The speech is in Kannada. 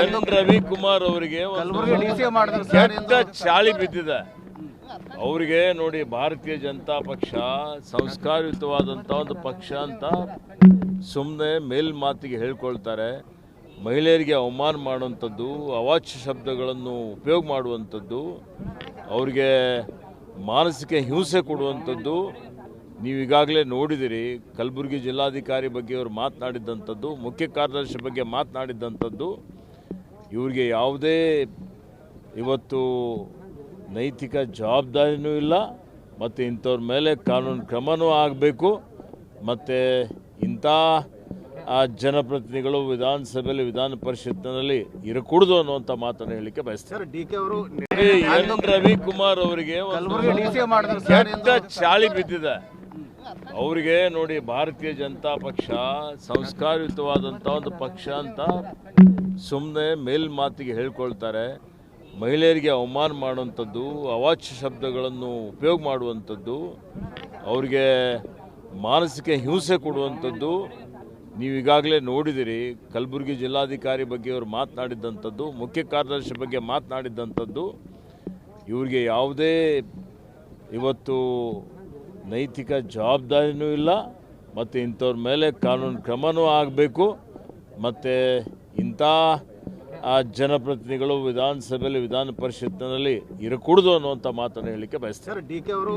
ಎನ್ ರವಿಕುಮಾರ್ ಅವರಿಗೆ ಕೆಟ್ಟ ಚಾಳಿ ಬಿದ್ದಿದೆ. ಅವರಿಗೆ ನೋಡಿ ಭಾರತೀಯ ಜನತಾ ಪಕ್ಷ ಸಂಸ್ಕಾರಯುತವಾದಂಥ ಒಂದು ಪಕ್ಷ ಅಂತ ಸುಮ್ಮನೆ ಮೇಲ್ ಮಾತಿಗೆ ಹೇಳ್ಕೊಳ್ತಾರೆ. ಮಹಿಳೆಯರಿಗೆ ಅವಮಾನ ಮಾಡುವಂಥದ್ದು ಅವಾಚ್ಯ ಶಬ್ದಗಳನ್ನು ಉಪಯೋಗ ಮಾಡುವಂಥದ್ದು ಅವರಿಗೆ ಮಾನಸಿಕ ಹಿಂಸೆ ಕೊಡುವಂಥದ್ದು ನೀವು ಈಗಾಗಲೇ ನೋಡಿದಿರಿ. ಕಲಬುರಗಿ ಜಿಲ್ಲಾಧಿಕಾರಿ ಬಗ್ಗೆ ಅವರು ಮಾತನಾಡಿದ್ದಂಥದ್ದು ಮುಖ್ಯ ಕಾರ್ಯದರ್ಶಿ ಬಗ್ಗೆ ಮಾತನಾಡಿದ್ದಂಥದ್ದು. ಇವ್ರಿಗೆ ಯಾವುದೇ ಇವತ್ತು ನೈತಿಕ ಜವಾಬ್ದಾರಿನೂ ಇಲ್ಲ ಮತ್ತು ಇಂಥವ್ರ ಮೇಲೆ ಕಾನೂನು ಕ್ರಮನೂ ಆಗಬೇಕು ಮತ್ತು ಇಂಥ ಆ ಜನಪ್ರತಿನಿಧಿಗಳು ವಿಧಾನಸಭೆಯಲ್ಲಿ ವಿಧಾನ ಪರಿಷತ್ತಿನಲ್ಲಿ ಇರಕೂಡದು ಅನ್ನುವಂಥ ಮಾತನ್ನು ಹೇಳಲಿಕ್ಕೆ ಬಯಸ್ತಾರೆ ಎನ್. ರವಿಕುಮಾರ್ ಅವರಿಗೆ ಕೆಟ್ಟ ಚಾಳಿ ಬಿದ್ದಿದೆ. ಅವರಿಗೆ ನೋಡಿ ಭಾರತೀಯ ಜನತಾ ಪಕ್ಷ ಸಂಸ್ಕಾರಯುತವಾದಂಥ ಒಂದು ಪಕ್ಷ ಅಂತ ಸುಮ್ಮನೆ ಮೇಲ್ ಮಾತಿಗೆ ಹೇಳ್ಕೊಳ್ತಾರೆ. ಮಹಿಳೆಯರಿಗೆ ಅವಮಾನ ಮಾಡುವಂಥದ್ದು, ಅವಾಚ್ಯ ಶಬ್ದಗಳನ್ನು ಉಪಯೋಗ ಮಾಡುವಂಥದ್ದು, ಅವರಿಗೆ ಮಾನಸಿಕ ಹಿಂಸೆ ಕೊಡುವಂಥದ್ದು ನೀವು ಈಗಾಗಲೇ ನೋಡಿದಿರಿ. ಕಲಬುರಗಿ ಜಿಲ್ಲಾಧಿಕಾರಿ ಬಗ್ಗೆ ಅವರು ಮಾತನಾಡಿದ್ದಂಥದ್ದು, ಮುಖ್ಯ ಕಾರ್ಯದರ್ಶಿ ಬಗ್ಗೆ ಮಾತನಾಡಿದ್ದಂಥದ್ದು. ಇವ್ರಿಗೆ ಯಾವುದೇ ಇವತ್ತು ನೈತಿಕ ಜವಾಬ್ದಾರಿನೂ ಇಲ್ಲ, ಮತ್ತು ಇಂಥವ್ರ ಮೇಲೆ ಕಾನೂನು ಕ್ರಮನೂ ಆಗಬೇಕು, ಮತ್ತು ಇಂಥ ಜನಪ್ರತಿನಿಧಿಗಳು ವಿಧಾನಸಭೆಯಲ್ಲಿ, ವಿಧಾನ ಪರಿಷತ್ತಿನಲ್ಲಿ ಇರಕೂಡದು ಅನ್ನುವಂಥ ಮಾತನ್ನು ಹೇಳಲಿಕ್ಕೆ ಬಯಸ್ತಾರೆ ಡಿ ಕೆ ಅವರು